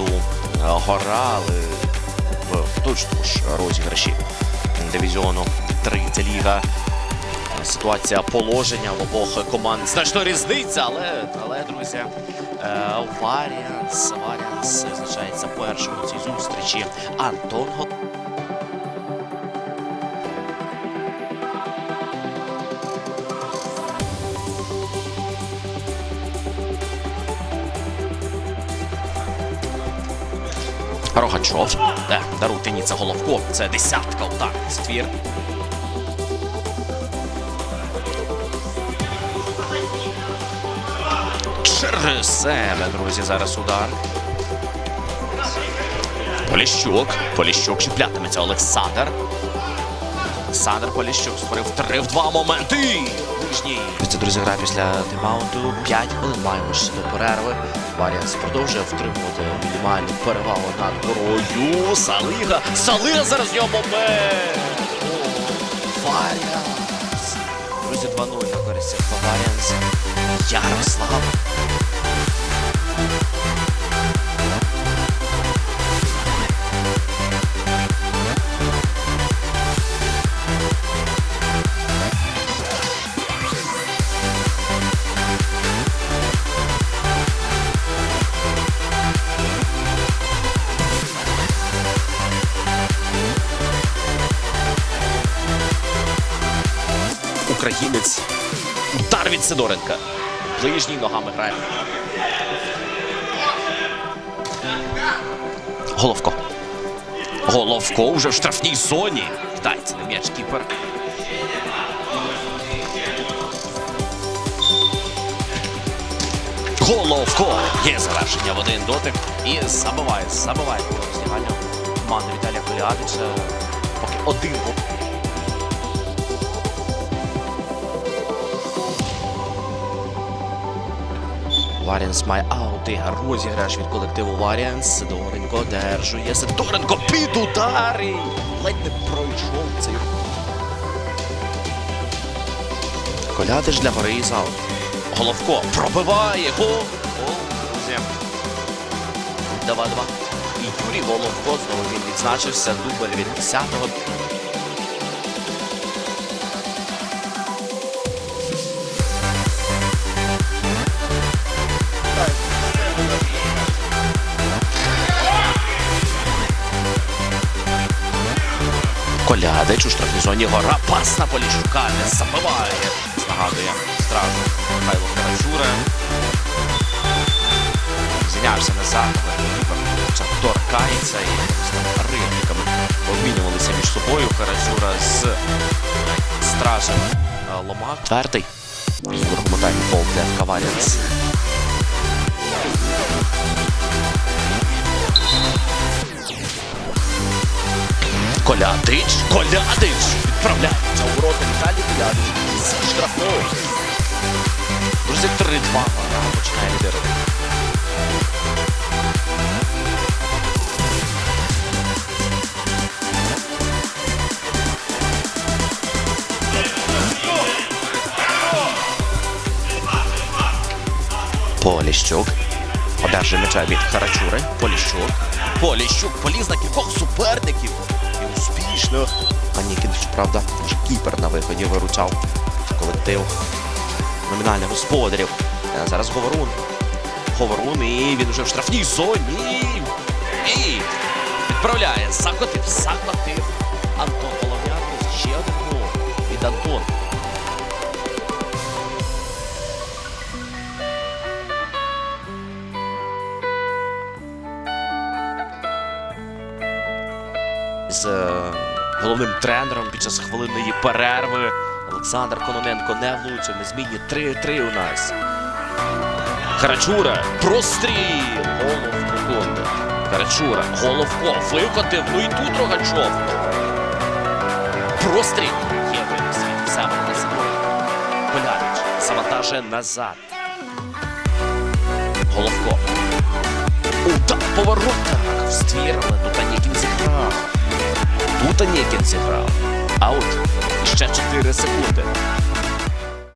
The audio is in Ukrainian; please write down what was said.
гора, Горали в точному ж розіграші дивізіону 3 це ліга. Ситуація положення в обох команд значно різниця, але, але друзі, е, Варіанс, Варіанс визначається першим цій зустрічі. Антон Рогачов. Де, Дарутині це Головко. Це десятка удар. Ствір. Через себе, друзі, зараз удар. Поліщук. Поліщук чіплятиметься Олександр. Олександр Поліщук створив 3 в 2 моменти. Це, друзі, гра після тайм-ауту. 5 хвилин маємо ще до перерви. Варіанс продовжує втримувати мінімальну перевагу над горою. Салига. Салига зараз його момент. Варіанс. Друзі, 2-0 на користь Варіанс. Ярослав. Українець. Удар від Сидоренка. Ближній ногами грає. Головко. Головко вже в штрафній зоні. Вдається на м'яч кіпер. Головко. Є завершення в один дотик. І забиває, забиває роздяганню команди Віталія Колядича. Поки один гол. Варіанс має аути. Розіграш від колективу Варіанс. Сидоренко одержує. Сидоренко під удари. Ледь не пройшов цей. Колядиш для гори і. Головко пробиває. Гол. Друзі. 2-2. І Юрій Головко знову він відзначився. Дубль від 10-го. Колядич у штрафній зоні гора. Пас на Поліщука не забиває. Нагадує стражу Михайло Карачура. Зінявся назад, це торкається і рибниками обмінювалися між собою. Карачура з стражем е, Ломак. Четвертий. Таймі фол для Каваріанс. Колядич, Колядич відправляється у ворота Віталій Колядич з штрафної. Друзі, 3-2 вона починає лідерувати. Поліщук. Одержує м'яча від Харачури. Поліщук. Поліщук поліз на кількох суперників. Успішно. Анікін, щоправда, вже кіпер на виході виручав колектив номінальних господарів. Е, Зараз Говорун. Говорун і він вже в штрафній зоні. І відправляє. Закотив, закотив. Антон Половняк. Ще один гол від Антона. З е, головним тренером під час хвилинної перерви. Олександр Кононенко не влучив, не змінює 3-3 у нас. Харачура, простріл! Головко Конде. Харачура, Головко, викотив, ну і тут Рогачов. Простріл! Є винес від себе на собою. Колядич завантажує назад. Головко. Удар по воротах. В ствір, але тут Анікін зіграв. Тут зіграв. Аут. от ще 4 секунди.